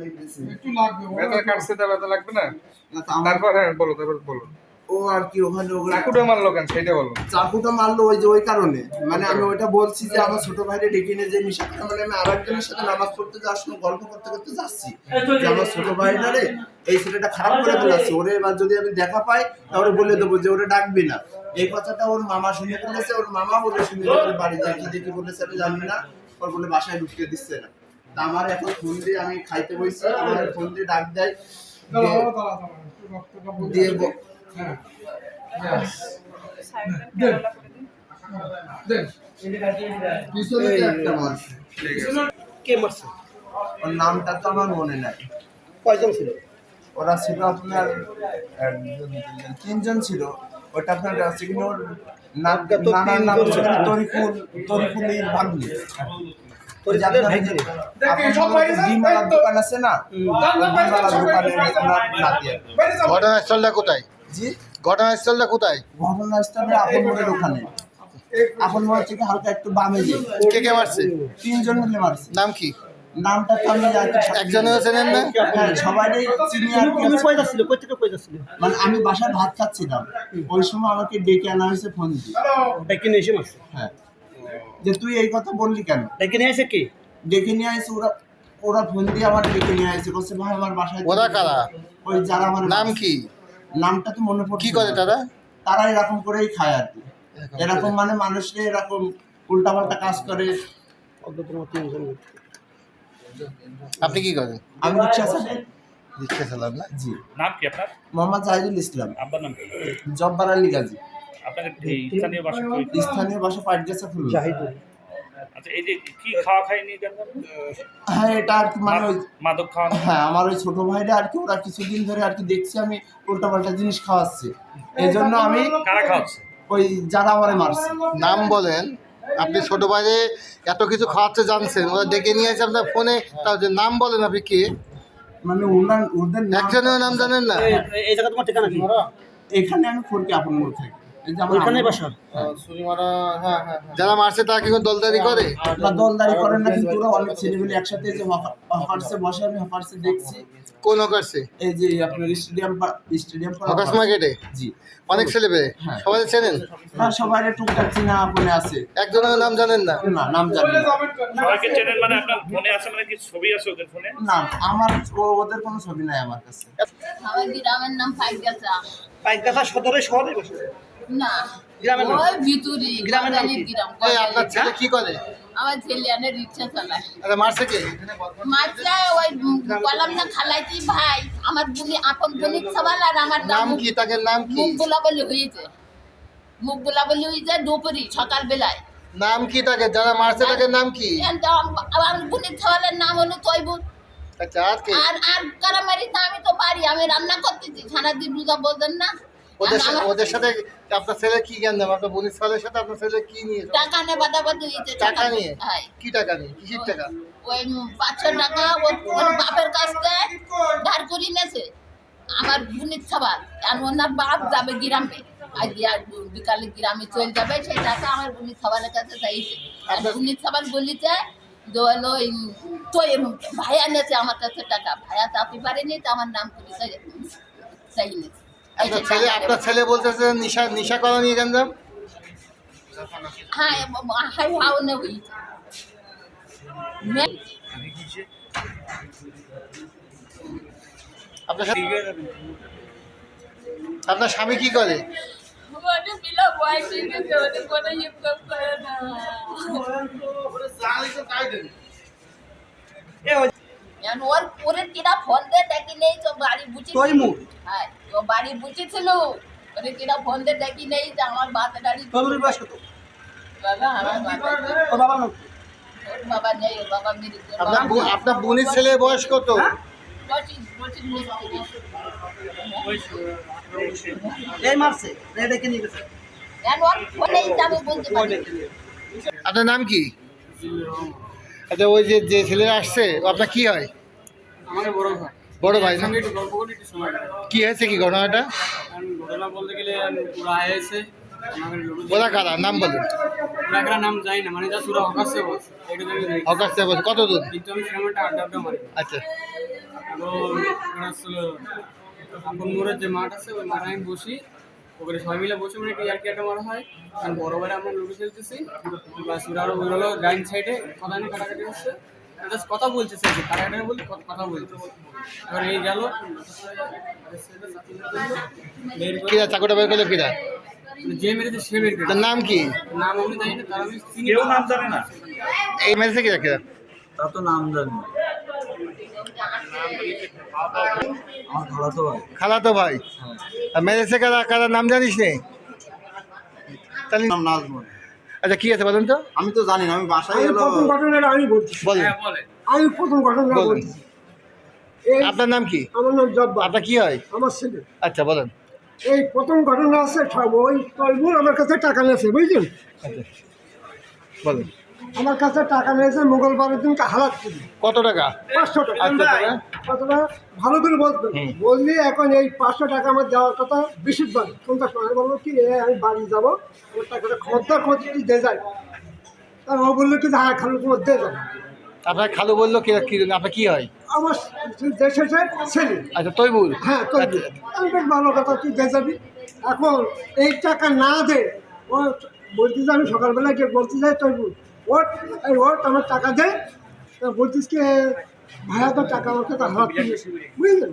লাগতেছে একটু লাগবে ব্যথা কাটছে তা ব্যথা লাগবে না? না তো আমার তারপর হ্যাঁ বলো তারপর বলো। ও আর কি ওখানে চাকুটা মারলো কেন? সেটা বলো। চাকুটা মারলো ওই যে ওই কারণে। মানে আমি ওইটা বলছি যে আমার ছোট ভাইরে ডেকে নিয়ে যে নিশা মানে আমি আরেকজনের সাথে নামাজ পড়তে যাওয়ার সময় গল্প করতে করতে যাচ্ছি। যে আমার ছোট ভাইটারে এই ছেলেটা খারাপ করে ফেলাচ্ছে ওরে এবার যদি আমি দেখা পাই তাহলে বলে দেবো যে ওরে ডাকবি না। এই কথাটা ওর মামা শুনে ফেলেছে ওর মামা বলে শুনে বাড়ি কি দেখে বলেছে আমি জানি না। ওর বলে বাসায় ঢুকিয়ে দিচ্ছে না। আমার এখন ফোন দিয়ে আমি খাইতে বসছি আমার ফোন দিয়ে ডাক দেয় দিয়ে- ওর নামটা তো আমার মনে নাই। কয়জন ছিল? ওরা ছিল আপনার তিনজন ছিল। ওটা আপনার ওর নাম নাম। তরিকুল তরিকুলের ভাগ্নি ঘটনাস্থলটা কোথায়? জি? ঘটনাস্থলটা কোথায়? ঘটনাস্থলে আপন মোড়ের ওখানে। আপন মোড় থেকে হালকা একটু বামে যে কে কে মারছে? তিনজন মিলে মারছে। নাম কি? নামটা তো আমি একজনের চেনেন না? হ্যাঁ সবাই চিনি আর কি। কই থেকে মানে আমি বাসায় ভাত খাচ্ছিলাম। ওই সময় আমাকে ডেকে আনা হয়েছে ফোন দিয়ে। ডেকে নিয়ে এসে মারছে? হ্যাঁ। যে তুই এই কথা বললি কেন? ডেকে নিয়ে এসে কে? ডেকে নিয়ে আসছে ওরা ওরা ফোন দিয়ে আমার ডেকে নিয়ে আসছে বলছে ভাই আমার বাসায় ওরা কারা? ওই যারা আমার নাম কি? নামটা তো মনে পড়ছে কি করে। তারা? তারা এরকম করেই খায় আর কি। এরকম মানে মানুষকে এরকম উল্টাপাল্টা কাজ করে। আপনি কি করেন? আমি রিক্সা চালাই রিক্সা চালান না? জি। নাম কি আপনার? মোহাম্মদ জাহিদুল ইসলাম। আব্বার নাম জব্বার আলী গাজী। এই স্থানীয় গেছে ফুল। জাহিদুল। আচ্ছা এই যে কি খাওয়া খাই নিয়ে গেল হ্যাঁ এটা আর কি মানে ওই মাদক খাওয়া হ্যাঁ আমার ওই ছোট ভাইরা আর কি ওরা কিছুদিন ধরে আর কি দেখছি আমি উল্টাপাল্টা জিনিস খাওয়াচ্ছে। এই জন্য আমি কারা খাওয়াচ্ছে? ওই যারা আমারে মারছে। নাম বলেন। আপনি ছোট বাইরে এত কিছু খাওয়াতে জানছেন ওরা ডেকে নিয়ে আসে আপনার ফোনে তার যে নাম বলেন আপনি কে? মানে ওনার ওদের নাম- একজনের নাম জানেন না। এই- জায়গা তোমার ঠিকানা কি? এখানে আমি ফোরকে আপন মোড় থাকি। এই যে আমার ওইখানে আম্মা- যারা মারছে তারা কি দলদারি করে? না দলদারি করেন না কিন্তু ওরা অনেক ছেলেগুলি একসাথে যে হকার্সে বসে আমি হকার্সে দেখছি। কোন হকারছে এই যে আপনার স্টেডিয়াম স্টেডিয়াম হকার্স মার্কেটে? জি। অনেক ছেলে পেয়ে। সবাই চেনেন? সবাই টুকটাক চিনা আপনে আছে। একজনের নাম জানেন না? না নাম জানি না। সবাইকে চেনেন মানে আপনার ফোনে আছে মানে কি ছবি আছে ওদের ফোনে? না আমার ওদের কোনো ছবি নাই আমার কাছে। আমার গ্রামের নাম ফাইগাছা পাইকাসা সদরে শহরে বাসা। না গ্রামের নাম? ওই ভিতুরি গ্রামের নাম কি? গ্রাম আপনার ছেলে কি করে? আমার ছেলে আনে রিক্সা চালায়। আরে মারছে কে? মাঝে ওই না খালাইছি ভাই আমার আপন সবাল আর আমার নাম কি? তাকে নাম কি? মুখ গোলা বলি হয়েছে। মুখ বলি হয়েছে দুপুরি সকাল বেলায় নাম কি তাকে? যারা মারছে তাকে নাম কি? আমার সবালের নাম হলো তৈবুর। আচ্ছা আর কি? আর আর কারামারি তো আমি তো পারি আমি রান্না করতেছি। সারাদিন রোজা বলতেন না। ওদের সাথে ওদের সাথে আপনার ছেলে কি জ্ঞান আপনার বোনের ছেলের সাথে আপনার ছেলে কি নিয়ে টাকা নে বাদাবাদি টাকা নিয়ে? কি টাকা নিয়ে? কিসের টাকা? ওই পাঁচশো টাকা ওর বাপের কাছ থেকে ধার করে নিয়েছে। আমার বোনের সবার। আর ওনার বাপ যাবে গ্রামে। আজ বিকালে গ্রামে চলে যাবে সেই টাকা আমার বোনের সবারের কাছে চাইছে। আর বোনের সবার বলিতে হলো তো ভাইয়া নিয়েছে আমার কাছে টাকা। ভাইয়া চাপি পারেনি তো আমার নাম করে চাই চাই নিয়েছে এই আপনার ছেলে আপনার ছেলে বলতেছে নিশা নিশা করা নিয়ে গেলাম হ্যাঁ নে হয়েছে আপনার স্বামী কি করে? না। এখন ওর কিনা ফোন দিয়ে দেখি নেই তো বাড়ি বুঝি তৈমুর হ্যাঁ ও বাড়ি বুঝেছিল ওরে কিনা ফোন দিয়ে দেখি নেই যে আমার বাতে দাঁড়ি তৈমুরের বয়স কত? বাবা আমার বাবা নাম ওর বাবা নেই ওর বাবা মেরে আপনার আপনার বোনের ছেলে বয়স কত? পঁচিশ পঁচিশ মিস্ত্রি এই মারছে এই নিয়ে গেছে। এখন ওর ফোনেই যাবে বলতে পারি। আপনার নাম কি? আচ্ছা ওই যে যে ছেলেরা আসছে আপনার কি হয়? বড় ভাই। বড় না। কি হয়েছে কি ঘটনাটা? ঘটনা বলতে গেলে ওরা কারা? নাম বলেন। নাম জানি না মানে যা সুরা হকাশে বস কত দূর কিন্তু আমি সেরকম আড্ডা আড্ডা মারি। আচ্ছা। মোড়ের যে মাঠ আছে ওই মাঠে আমি বসি। ওখানে সবাই মিলে বসে মানে টিয়ার কি একটা মারা হয়। কারণ বড় আমরা লুডো খেলতেছি। বাস ওরা আরও ওই হলো ডাইন সাইডে কথা নিয়ে কাটাকাটি হচ্ছে। জাস্ট কথা বলছে সে কাটাকাটি বলতে কথা বলছে। এবার এই গেল। করে- চাকুটা বের করল কিরা? যে মেরেছে সে বের তার নাম কি? নাম আমি জানি না তার আমি কেউ নাম জানে না। এই মেরেছে কিরা কিরা? তা তো নাম জানি। না। খালাতো ভাই। মেরেছে কারা কারা নাম জানিস নে? আচ্ছা কি আছে বলুন তো? আমি তো জানি না আমি বাসায় আমি প্রথম ঘটনাটা আমি বলছি। হ্যাঁ বলে আমি প্রথম ঘটনাটা বলছি। এই আপনার নাম কি? আমার নাম জব্বা আপনার কি হয়? আমার ছেলে। আচ্ছা বলেন। এই প্রথম ঘটনা আছে সব ওই তলবুল আমার কাছে টাকা নিয়েছে বুঝলেন? আচ্ছা বলেন। আমার কাছে টাকা নিয়েছে মঙ্গলবারের দিনকে হালাত করি। কত টাকা? পাঁচশো টাকা। আচ্ছা? কতটা ভালো করে হুম। বললি এখন এই পাঁচশো টাকা আমার দেওয়ার কথা বৃহস্পতিবার সন্ধ্যার সময় আমি বলব কি আমি বাড়ি যাব। আমার টাকাটা খদ্দার তুই দিয়ে যায় তা ও বলল কি হ্যাঁ খালু তোমার দিয়ে যাব আপনার খালু বলল কি আপনার কি হয়? আমার দেশে ছেলে। আচ্ছা তৈবুল হ্যাঁ তো আচ্ছা, আমি ভালো কথা তুই দিয়ে যাবি। এখন এই টাকা না দে ও বলতে আমি সকালবেলা গিয়ে বলতে যাই তুই ওট এই ওট আমার টাকা দে তা বলতিস কি ভাইয়া তো টাকা আমাকে তো হাত দিয়েছে। বুঝলেন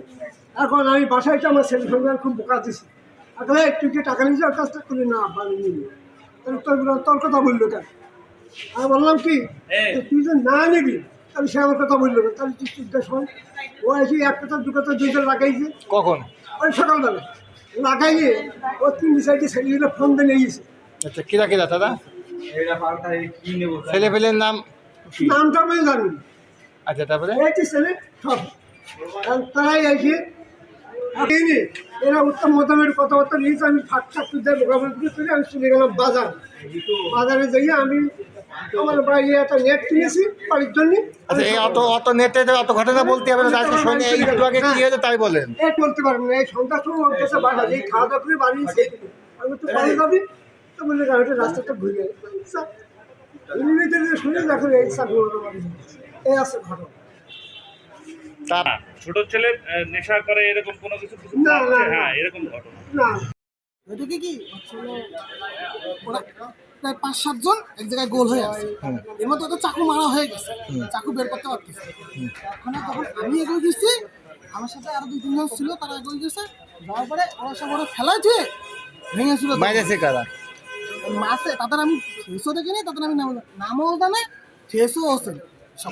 এখন আমি বাসায় তো আমার ছেলে সঙ্গে খুব বোকা দিছি। এই তুই কি টাকা নিয়েছি ওর থেকে করি না বাড়ি নিয়ে তাহলে তোর তোর কথা বলল কেন? আমি বললাম কি তুই যে না নিবি তাহলে সে আমার কথা বলল না তাহলে তুই চিন্তা শোন ও এসে এক কথা দু কথা দুইটা লাগাইছে। কখন? ওই সকালবেলা। লাগাইয়ে ও তিন সাইডে ছেলেগুলো ফোন দিয়ে নিয়ে গেছে। আচ্ছা কিরা কিরা দাদা? ছেলে পেলের নাম কি? নামটা আমি জানি আচ্ছা তারপরে? এই যে ছেলে সব তারাই এসে এরা উত্তম মতামের কথাবার্তা নিয়েছে আমি মোকাবিলা করে করে আমি চলে গেলাম বাজার। বাজারে যাইয়ে আমি আমার বাড়ি একটা নেট কিনেছি বাড়ির জন্য। আচ্ছা এই অত অত নেটে অত ঘটনা বলতে হবে না আজকে শুনে এই একটু আগে কি হয়েছে তাই বলেন। এই বলতে পারব না এই সন্ধ্যার সময় ওর কাছে বাধা এই খাওয়া দাওয়া করে বাড়ি আমি তো বাড়ি যাবি। তো বললে গাড়িটা রাস্তাটা ঘুরে এমনিতে যে শুনে দেখো এই আছে ঘটনা। তার ছোট ছেলে নেশা করে এরকম কোনো কিছু না। হ্যাঁ এরকম ঘটনা। না। ওইটাকে কি? ওরা প্রায় পাঁচ সাতজন এক জায়গায় গোল হয়ে আছে। এর মধ্যে ওদের চাকু মারা হয়ে গেছে। চাকু বের করতে পারতেছে ওখানে তখন আমি এগিয়ে গেছি আমার সাথে আরও দুই তিনজন ছিল তারা এগিয়ে গেছে। যাওয়ার পরে ওরা সব ওরা ফেলাই দিয়ে ভেঙেছিল মাইরেছে কারা? মাসে তাদের আমি ফেসও দেখিনি তাদের আমি নাম নামও জানে ফেসও আছে।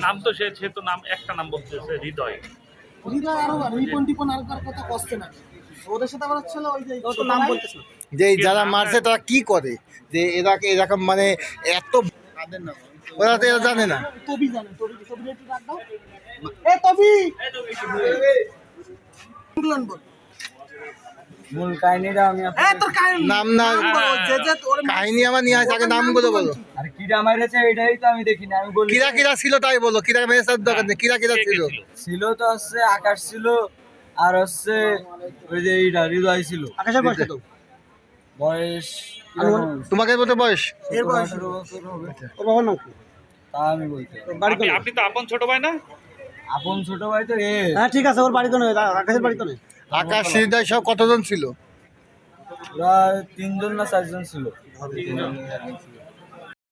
নাম তো সে সে তো নাম একটা নাম বলতেছে হৃদয়। হৃদয় আরও রিপন টিপন আর কার কথা কষ্ট না। ওদের সাথে আবার ছিল ওই যে নাম যে এই যারা মারছে তারা কি করে? যে এরা এরকম মানে এত ওরা তো এরা জানে না। তবি জানে তবি তবি একটু ডাক দাও। এ তবি! বল বল। মূল কাহিনীটা আমি এ তোর কাহিনী। নাম না যে যে তোর কাহিনী আমার নিয়ে আসে আগে নামগুলো বলো। আর কিরা মাইরেছে এটাই তো আমি দেখি না আমি বলি কিরা কিরা ছিল তাই বলো কিরা মেরেছে দোকান নেই কিরা কিরা কে কে ছিল? ছিল? তো হচ্ছে আকাশ ছিল আর হচ্ছে ওই যে এইটা হৃদয় ছিল। আকাশের বয়স কত? বয়স তোমাকে বলতে বয়স? এর বয়স? ওর বাবার নাম কি? তা আমি বলতে আপনি আপনি তো আপন ছোট ভাই না? আপন ছোট ভাই তো এ হ্যাঁ ঠিক আছে ওর বাড়ি তো নয় আকাশের বাড়ি তো নয় আকাশ হৃদয় সব কতজন ছিল? ওরা তিনজন না চারজন ছিল।